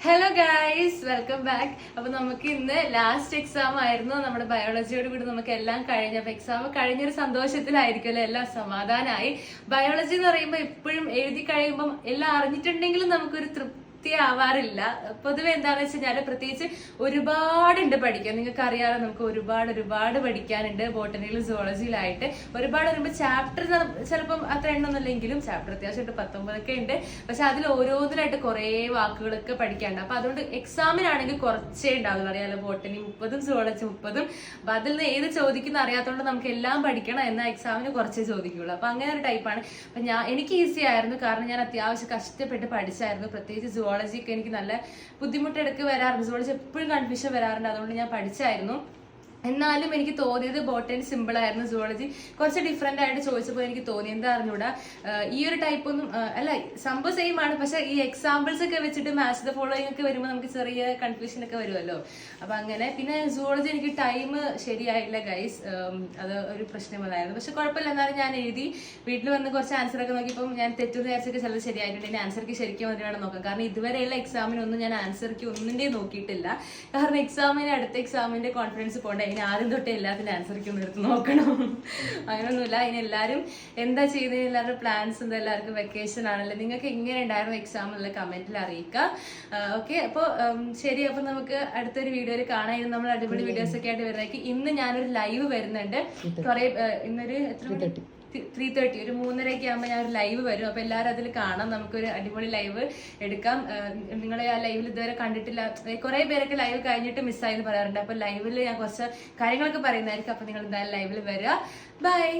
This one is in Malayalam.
ഹലോ ഗായ്സ് വെൽക്കം ബാക്ക് അപ്പൊ നമുക്ക് ഇന്ന് ലാസ്റ്റ് എക്സാം ആയിരുന്നു. നമ്മുടെ ബയോളജിയോട് കൂടി നമുക്ക് എല്ലാം കഴിഞ്ഞ. അപ്പൊ എക്സാം കഴിഞ്ഞൊരു സന്തോഷത്തിലായിരിക്കുമല്ലോ എല്ലാം സമാധാനമായി ബയോളജി എന്ന് പറയുമ്പോൾ എപ്പോഴും എഴുതി കഴിയുമ്പോൾ എല്ലാം അറിഞ്ഞിട്ടുണ്ടെങ്കിലും നമുക്കൊരു തൃപ്തി ആവാറില്ല പൊതുവെ എന്താണെന്ന് വെച്ച് കഴിഞ്ഞാൽ പ്രത്യേകിച്ച് ഒരുപാടുണ്ട് പഠിക്കാൻ. നിങ്ങൾക്ക് അറിയാമല്ലോ നമുക്ക് ഒരുപാട് ഒരുപാട് പഠിക്കാനുണ്ട്. ബോട്ടണിയിലും സുവോളജിയിലായിട്ട് ഒരുപാട് പറയുമ്പോൾ ചാപ്റ്റർ ചിലപ്പം അത്ര എണ്ണമൊന്നുമില്ലെങ്കിലും ചാപ്റ്റർ അത്യാവശ്യമായിട്ട് പത്തൊമ്പതൊക്കെ ഉണ്ട്. പക്ഷെ അതിൽ ഓരോന്നിലായിട്ട് കുറേ വാക്കുകളൊക്കെ പഠിക്കാനുണ്ട്. അപ്പൊ അതുകൊണ്ട് എക്സാമിനാണെങ്കിൽ കുറച്ചേ ഉണ്ടാവുള്ളൂ. അറിയാമല്ലോ ബോട്ടണി മുപ്പതും സുവോളജി മുപ്പതും. അപ്പൊ അതിൽ നിന്ന് ഏത് ചോദിക്കുന്ന അറിയാത്തതുകൊണ്ട് നമുക്ക് എല്ലാം പഠിക്കണം എന്നാൽ എക്സാമിന് കുറച്ചേ ചോദിക്കുള്ളൂ. അപ്പൊ അങ്ങനെ ഒരു ടൈപ്പാണ് അപ്പൊ ഞാൻ എനിക്ക് ഈസി ആയിരുന്നു. കാരണം ഞാൻ അത്യാവശ്യം കഷ്ടപ്പെട്ട് പഠിച്ചായിരുന്നു. പ്രത്യേകിച്ച് സുവോളജി ഒക്കെ എനിക്ക് നല്ല ബുദ്ധിമുട്ടെടുക്ക് വരാറുണ്ട് സുവോളജി എപ്പോഴും കൺഫ്യൂഷൻ വരാറുണ്ട്. അതുകൊണ്ട് ഞാൻ പഠിച്ചായിരുന്നു. എന്നാലും എനിക്ക് തോന്നിയത് ബോട്ടണി സിമ്പിൾ ആയിരുന്നു സുവോളജി. കുറച്ച് ഡിഫറെന്റ് ആയിട്ട് ചോദിച്ചപ്പോൾ എനിക്ക് തോന്നി. എന്താ അറിഞ്ഞൂടാ? ഈ ഒരു ടൈപ്പ് ഒന്നും അല്ല സംഭവം സെയിം ആണ്. പക്ഷെ ഈ എക്സാമ്പിൾസ് ഒക്കെ വെച്ചിട്ട് മാച്ച് ദ ഫോളോയിങ് ഒക്കെ വരുമ്പോൾ നമുക്ക് ചെറിയ കൺഫ്യൂഷൻ ഒക്കെ വരുമല്ലോ. അപ്പം അങ്ങനെ. പിന്നെ സുവോളജി എനിക്ക് ടൈം ശരിയായില്ല ഗൈസ് അത് ഒരു പ്രശ്നമല്ലായിരുന്നു പക്ഷെ കുഴപ്പമില്ല. എന്നാലും ഞാൻ എഴുതി വീട്ടിൽ വന്ന് കുറച്ച് ആൻസർ ഒക്കെ നോക്കിയപ്പോൾ ഞാൻ തെറ്റു വിചാരിച്ചൊക്കെ ചിലത് ശരിയായിട്ടുണ്ട്. ഇനി ആൻസർക്ക് ശരിക്കും വന്നിട്ട് വേണം നോക്കാം. കാരണം ഇതുവരെയുള്ള എക്സാമിനൊന്നും ഞാൻ ആൻസർക്ക് ഒന്നിന്റെയും നോക്കിയിട്ടില്ല. കാരണം എക്സാമിന് അടുത്ത എക്സാമിന്റെ കോൺഫിഡൻസ് പോകണ്ട. ഇനി ആദ്യം തൊട്ടേ എല്ലാത്തിനും ആൻസർ ഒന്ന് എടുത്ത് നോക്കണം. അങ്ങനെയൊന്നുമില്ല ഇനി എല്ലാവരും എന്താ ചെയ്യുന്നത് എല്ലാവരുടെ പ്ലാൻസ് എന്താ? എല്ലാവർക്കും വെക്കേഷൻ ആണല്ലോ? നിങ്ങൾക്ക് എങ്ങനെ ഉണ്ടായിരുന്നു എക്സാം എന്നുള്ള കമന്റിൽ അറിയിക്കുക ഓക്കെ അപ്പോൾ ശരി. അപ്പോൾ നമുക്ക് അടുത്തൊരു വീഡിയോയിൽ കാണാം. നമ്മൾ അടിപൊളി വീഡിയോസ് ഒക്കെ ആയിട്ട് വരുന്നതായിരിക്കും. ഇന്ന് ഞാനൊരു ലൈവ് വരുന്നുണ്ട്. കുറേ ഇന്നൊരു എത്ര ത്രീ തേർട്ടി ഒരു മൂന്നരയൊക്കെ ആകുമ്പോൾ ഞാൻ ഒരു ലൈവ് വരും. അപ്പോൾ എല്ലാവരും അതിൽ കാണാം. നമുക്കൊരു അടിപൊളി ലൈവ് എടുക്കാം. നിങ്ങളെ ആ ലൈവിൽ ഇതുവരെ കണ്ടിട്ടില്ല. കുറേ പേരൊക്കെ ലൈവ് കഴിഞ്ഞിട്ട് മിസ്സായെന്ന് പറയാറുണ്ട്. അപ്പോൾ ലൈവിൽ ഞാൻ കുറച്ച് കാര്യങ്ങളൊക്കെ പറയുന്നതായിരിക്കും. അപ്പോൾ നിങ്ങൾ എന്തായാലും ലൈവിൽ വരിക ബൈ